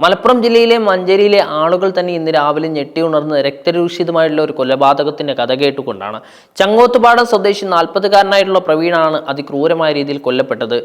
മലപ്പുറം ജില്ലയിലെ മഞ്ചേരിയിലെ ആളുകൾ തന്നെ ഇന്ന് രാവിലെ ഞെട്ടി ഉണർന്ന് രക്തരൂഷിതമായിട്ടുള്ള ഒരു കൊലപാതകത്തിന്റെ കഥ കേട്ടുകൊണ്ടാണ്. ചങ്ങോത്തുപാടം സ്വദേശി നാൽപ്പതുകാരനായിട്ടുള്ള പ്രവീണാണ് അതിക്രൂരമായ രീതിയിൽ കൊല്ലപ്പെട്ടത്.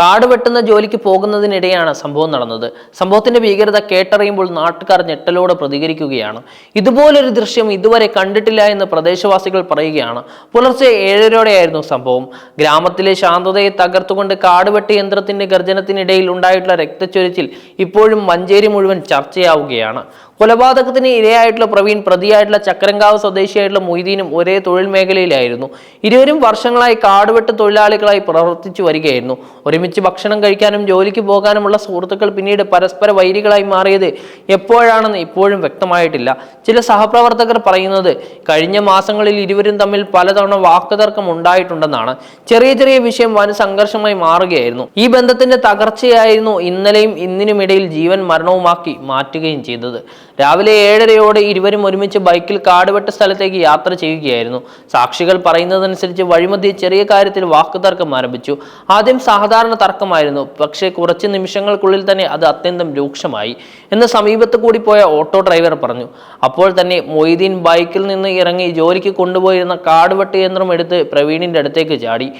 കാട് വെട്ടുന്ന ജോലിക്ക് പോകുന്നതിനിടെയാണ് സംഭവം നടന്നത്. സംഭവത്തിന്റെ ഭീകരത കേട്ടറിയുമ്പോൾ നാട്ടുകാർ ഞെട്ടലോടെ പ്രതികരിക്കുകയാണ്. ഇതുപോലൊരു ദൃശ്യം ഇതുവരെ കണ്ടിട്ടില്ല എന്ന് പ്രദേശവാസികൾ പറയുകയാണ്. പുലർച്ചെ ഏഴരയോടെയായിരുന്നു സംഭവം. ഗ്രാമത്തിലെ ശാന്തതയെ തകർത്തുകൊണ്ട് കാടുവെട്ട് യന്ത്രത്തിന്റെ ഗർജനത്തിനിടയിൽ ഉണ്ടായിട്ടുള്ള രക്തച്ചൊരിച്ചിൽ ഇപ്പോഴും മഞ്ചേരി മുഴുവൻ ചർച്ചയാവുകയാണ്. കൊലപാതകത്തിന് ഇരയായിട്ടുള്ള പ്രവീൺ പ്രതിയായിട്ടുള്ള ചക്കരങ്കാവ് സ്വദേശിയായിട്ടുള്ള മൊയ്തീനും ഒരേ തൊഴിൽ മേഖലയിലായിരുന്നു. ഇരുവരും വർഷങ്ങളായി കാടുവെട്ട് തൊഴിലാളികളായി പ്രവർത്തിച്ചു വരികയായിരുന്നു. ഒരുമിച്ച് ഭക്ഷണം കഴിക്കാനും ജോലിക്ക് പോകാനുമുള്ള സുഹൃത്തുക്കൾ പിന്നീട് പരസ്പര വൈരികളായി മാറിയത് എപ്പോഴാണെന്ന് ഇപ്പോഴും വ്യക്തമായിട്ടില്ല. ചില സഹപ്രവർത്തകർ പറയുന്നത് കഴിഞ്ഞ മാസങ്ങളിൽ ഇരുവരും തമ്മിൽ പലതവണ വാക്കുതർക്കം ഉണ്ടായിട്ടുണ്ടെന്നാണ്. ചെറിയ ചെറിയ വിഷയം വൻ സംഘർഷമായി മാറുകയായിരുന്നു. ഈ ബന്ധത്തിന്റെ തകർച്ചയായിരുന്നു ഇന്നലെയും ഇന്നിനുമിടയിൽ ജീവൻ മരണവുമാക്കി മാറ്റുകയും ചെയ്തത്. രാവിലെ ഏഴരയോടെ ഇരുവരും ഒരുമിച്ച് ബൈക്കിൽ കാടുവെട്ട സ്ഥലത്തേക്ക് യാത്ര ചെയ്യുകയായിരുന്നു. സാക്ഷികൾ പറയുന്നതനുസരിച്ച് വഴിമധ്യ ചെറിയ കാര്യത്തിൽ വാക്കുതർക്കം ആരംഭിച്ചു. ആദ്യം സാധാരണ തർക്കമായിരുന്നു. പക്ഷേ കുറച്ച് നിമിഷങ്ങൾക്കുള്ളിൽ തന്നെ അത് അത്യന്തം രൂക്ഷമായി എന്ന് സമീപത്ത് കൂടി പോയ ഓട്ടോ ഡ്രൈവർ പറഞ്ഞു. അപ്പോൾ തന്നെ മൊയ്തീൻ ബൈക്കിൽ നിന്ന് ഇറങ്ങി ജോലിക്ക് കൊണ്ടുപോയിരുന്ന കാടുവെട്ട് യന്ത്രം എടുത്ത് പ്രവീണിന്റെ അടുത്തേക്ക് ചാടി.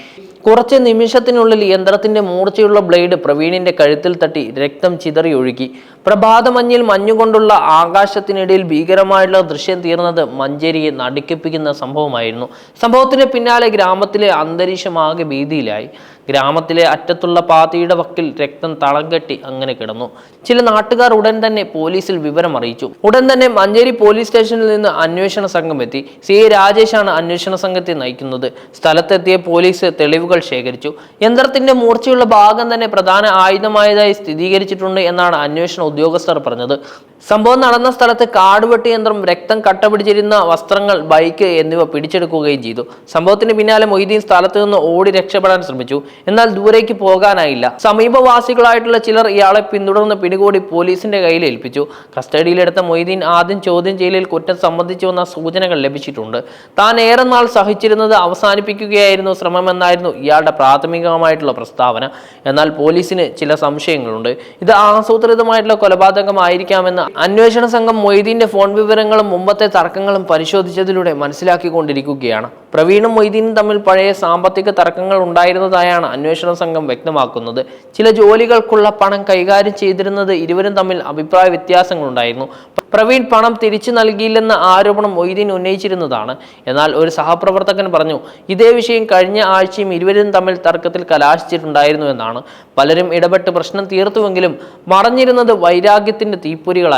കുറച്ച് നിമിഷത്തിനുള്ളിൽ യന്ത്രത്തിന്റെ മൂർച്ചയുള്ള ബ്ലേഡ് പ്രവീണിന്റെ കഴുത്തിൽ തട്ടി രക്തം ചിതറി ഒഴുകി. പ്രഭാതമഞ്ഞിൽ മഞ്ഞുകൊണ്ടുള്ള ആകാശത്തിനിടയിൽ ഭീകരമായുള്ള ദൃശ്യം തീർന്നത് മഞ്ചേരിയെ നടുക്കിപ്പിക്കുന്ന സംഭവമായിരുന്നു. സംഭവത്തിന് പിന്നാലെ ഗ്രാമത്തിലെ അന്തരീക്ഷമാകെ ഭീതിയിലായി. ഗ്രാമത്തിലെ അറ്റത്തുള്ള പാതിയുടെ വക്കിൽ രക്തം തളം കെട്ടി അങ്ങനെ കിടന്നു. ചില നാട്ടുകാർ ഉടൻ തന്നെ പോലീസിൽ വിവരം അറിയിച്ചു. ഉടൻ തന്നെ മഞ്ചേരി പോലീസ് സ്റ്റേഷനിൽ നിന്ന് അന്വേഷണ സംഘം എത്തി. സി. എ. രാജേഷാണ് അന്വേഷണ സംഘത്തെ നയിക്കുന്നത്. സ്ഥലത്തെത്തിയ പോലീസ് തെളിവുകൾ ശേഖരിച്ചു. യന്ത്രത്തിന്റെ മൂർച്ചയുള്ള ഭാഗം തന്നെ പ്രധാന ആയുധമായതായി സ്ഥിരീകരിച്ചിട്ടുണ്ട് എന്നാണ് അന്വേഷണ ഉദ്യോഗസ്ഥർ പറഞ്ഞത്. സംഭവം നടന്ന സ്ഥലത്ത് കാടുവെട്ടി യന്ത്രം രക്തം കട്ട പിടിച്ചിരുന്ന വസ്ത്രങ്ങൾ ബൈക്ക് എന്നിവ പിടിച്ചെടുക്കുകയും ചെയ്തു. സംഭവത്തിന് പിന്നാലെ മൊയ്തീൻ സ്ഥലത്ത് നിന്ന് ഓടി രക്ഷപ്പെടാൻ ശ്രമിച്ചു. എന്നാൽ ദൂരേക്ക് പോകാനായില്ല. സമീപവാസികളായിട്ടുള്ള ചിലർ ഇയാളെ പിന്തുടർന്ന് പിടികൂടി പോലീസിന്റെ കയ്യിൽ ഏൽപ്പിച്ചു. കസ്റ്റഡിയിലെടുത്ത മൊയ്തീൻ ആദ്യം ചോദ്യം ചെയ്യലിൽ കുറ്റം സംബന്ധിച്ചുവെന്ന സൂചനകൾ ലഭിച്ചിട്ടുണ്ട്. താൻ ഏറെ നാൾ സഹിച്ചിരുന്നത് അവസാനിപ്പിക്കുകയായിരുന്നു ശ്രമമെന്നായിരുന്നു ഇയാളുടെ പ്രാഥമികമായിട്ടുള്ള പ്രസ്താവന. എന്നാൽ പോലീസിന് ചില സംശയങ്ങളുണ്ട്. ഇത് ആസൂത്രിതമായിട്ടുള്ള കൊലപാതകമായിരിക്കാമെന്ന് അന്വേഷണ സംഘം മൊയ്തീന്റെ ഫോൺ വിവരങ്ങളും മുമ്പത്തെ തർക്കങ്ങളും പരിശോധിച്ചതിലൂടെ മനസ്സിലാക്കിക്കൊണ്ടിരിക്കുകയാണ്. പ്രവീണും മൊയ്തീനും തമ്മിൽ പഴയ സാമ്പത്തിക തർക്കങ്ങൾ ഉണ്ടായിരുന്നതായാണ് അന്വേഷണ സംഘം വ്യക്തമാക്കുന്നത്. ചില ജോലികൾക്കുള്ള പണം കൈകാര്യം ചെയ്തിരുന്നത് ഇരുവരും തമ്മിൽ അഭിപ്രായ വ്യത്യാസങ്ങളുണ്ടായിരുന്നു. പ്രവീൺ പണം തിരിച്ചു നൽകിയില്ലെന്ന ആരോപണം മൊയ്തീൻ ഉന്നയിച്ചിരുന്നതാണ്. എന്നാൽ ഒരു സഹപ്രവർത്തകൻ പറഞ്ഞു ഇതേ വിഷയം കഴിഞ്ഞ ആഴ്ചയും ഇരുവരും തമ്മിൽ തർക്കത്തിൽ കലാശിച്ചിട്ടുണ്ടായിരുന്നു എന്നാണ്. പലരും ഇടപെട്ട് പ്രശ്നം തീർത്തുവെങ്കിലും മറഞ്ഞിരുന്നത് വൈരാഗ്യത്തിന്റെ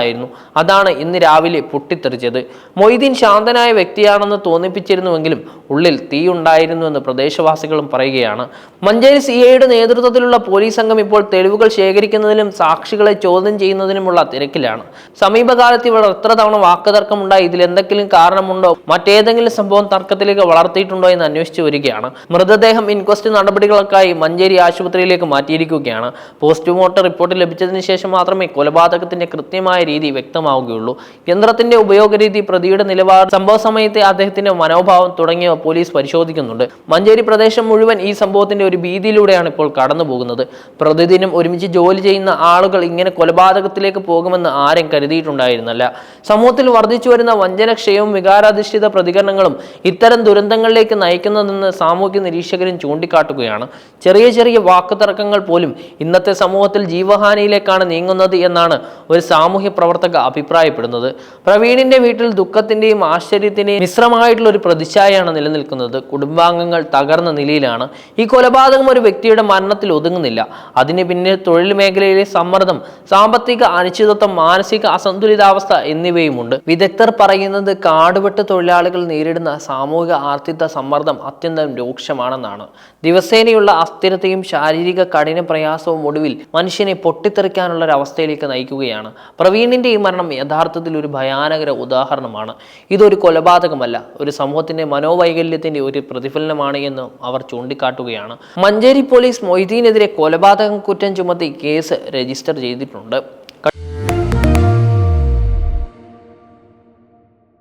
തീപ്പൊരികളായിരുന്നു അതാണ് ഇന്ന് രാവിലെ പൊട്ടിത്തെറിച്ചത്. മൊയ്തീൻ ശാന്തനായ വ്യക്തിയാണെന്ന് തോന്നിപ്പിച്ചിരുന്നുവെങ്കിലും ഉള്ളിൽ തീ ഉണ്ടായിരുന്നുവെന്ന് പ്രദേശവാസികളും പറയുകയാണ്. മഞ്ചേരി സി ഐയുടെ നേതൃത്വത്തിലുള്ള പോലീസ് സംഘം ഇപ്പോൾ തെളിവുകൾ ശേഖരിക്കുന്നതിനും സാക്ഷികളെ ചോദ്യം ചെയ്യുന്നതിനുമുള്ള തിരക്കിലാണ്. സമീപകാലത്ത് ഇവർ എത്ര തവണ വാക്കുതർക്കമുണ്ടായി ഇതിൽ എന്തെങ്കിലും കാരണമുണ്ടോ മറ്റേതെങ്കിലും സംഭവം തർക്കത്തിലേക്ക് വളർത്തിയിട്ടുണ്ടോ എന്ന് അന്വേഷിച്ചു വരികയാണ്. മൃതദേഹം ഇൻക്വസ്റ്റ് നടപടികൾക്കായി മഞ്ചേരി ആശുപത്രിയിലേക്ക് മാറ്റിയിരിക്കുകയാണ്. പോസ്റ്റ്മോർട്ടം റിപ്പോർട്ട് ലഭിച്ചതിന് ശേഷം മാത്രമേ കൊലപാതകത്തിന്റെ കൃത്യമായ രീതി വ്യക്തമാവുകയുള്ളൂ. യന്ത്രത്തിന്റെ ഉപയോഗരീതി പ്രതിയുടെ നിലവാരം സംഭവ സമയത്തെ അദ്ദേഹത്തിന്റെ മനോഭാവം തുടങ്ങിയവ പോലീസ് പരിശോധിക്കുന്നുണ്ട്. മഞ്ചേരി പ്രദേശം മുഴുവൻ ഈ സംഭവത്തിന്റെ ഒരു ഭീതിയിലൂടെയാണ് ഇപ്പോൾ കടന്നു പോകുന്നത് പ്രതിദിനം ഒരുമിച്ച് ജോലി ചെയ്യുന്ന ആളുകൾ ഇങ്ങനെ കൊലപാതകത്തിലേക്ക് പോകുമെന്ന് ആരും കരുതിയിട്ടുണ്ടായിരുന്നല്ല. സമൂഹത്തിൽ വർദ്ധിച്ചു വരുന്ന വഞ്ചനക്ഷയവും വികാരാധിഷ്ഠിത പ്രതികരണങ്ങളും ഇത്തരം ദുരന്തങ്ങളിലേക്ക് നയിക്കുന്നതെന്ന് സാമൂഹ്യ നിരീക്ഷകരും ചൂണ്ടിക്കാട്ടുകയാണ്. ചെറിയ ചെറിയ വാക്കുതർക്കങ്ങൾ പോലും ഇന്നത്തെ സമൂഹത്തിൽ ജീവഹാനിയിലേക്കാണ് നീങ്ങുന്നത് എന്നാണ് ഒരു സാമൂഹ്യ പ്രവർത്തക അഭിപ്രായപ്പെടുന്നത്. പ്രവീണിന്റെ വീട്ടിൽ ദുഃഖത്തിന്റെയും ആശ്ചര്യത്തിന്റെയും മിശ്രമായിട്ടുള്ള ഒരു പ്രതിച്ഛായയാണ് നിലനിൽക്കുന്നത്. കുടുംബാംഗങ്ങൾ തകർന്ന നിലയിലാണ്. ഈ കൊലപാതകം ഒരു വ്യക്തിയുടെ മരണത്തിൽ ഒതുങ്ങുന്നില്ല. അതിന് പിന്നിൽ തൊഴിൽ മേഖലയിലെ സമ്മർദ്ദം സാമ്പത്തിക അനിശ്ചിതത്വം മാനസിക അസന്തുലിതാവസ്ഥ എന്നിവയുമുണ്ട്. വിദഗ്ധർ പറയുന്നത് കാടുവെട്ട് തൊഴിലാളികൾ നേരിടുന്ന സാമൂഹിക ആർത്തിത്വ സമ്മർദ്ദം അത്യന്തം രൂക്ഷമാണെന്നാണ്. ദിവസേനയുള്ള അസ്ഥിരതയും ശാരീരിക കഠിന പ്രയാസവും ഒടുവിൽ മനുഷ്യനെ പൊട്ടിത്തെറിക്കാനുള്ള ഒരു അവസ്ഥയിലേക്ക് നയിക്കുകയാണ്. പ്രവീണിന്റെ ഈ മരണം യഥാർത്ഥത്തിൽ ഒരു ഭയാനകര ഉദാഹരണമാണ്. ഇതൊരു കൊലപാതകമല്ല. ഒരു സമൂഹത്തിന്റെ മനോവൈകല്യത്തിന്റെ ഒരു പ്രതിഫലനമാണ് എന്ന് അവർ ചൂണ്ടിക്കാട്ടുകയാണ്. മഞ്ചേരി പോലീസ് മൊയ്തീനെതിരെ കൊലപാതകം കുറ്റം ചുമത്തി കേസ് രജിസ്റ്റർ ചെയ്തിട്ടുണ്ട്.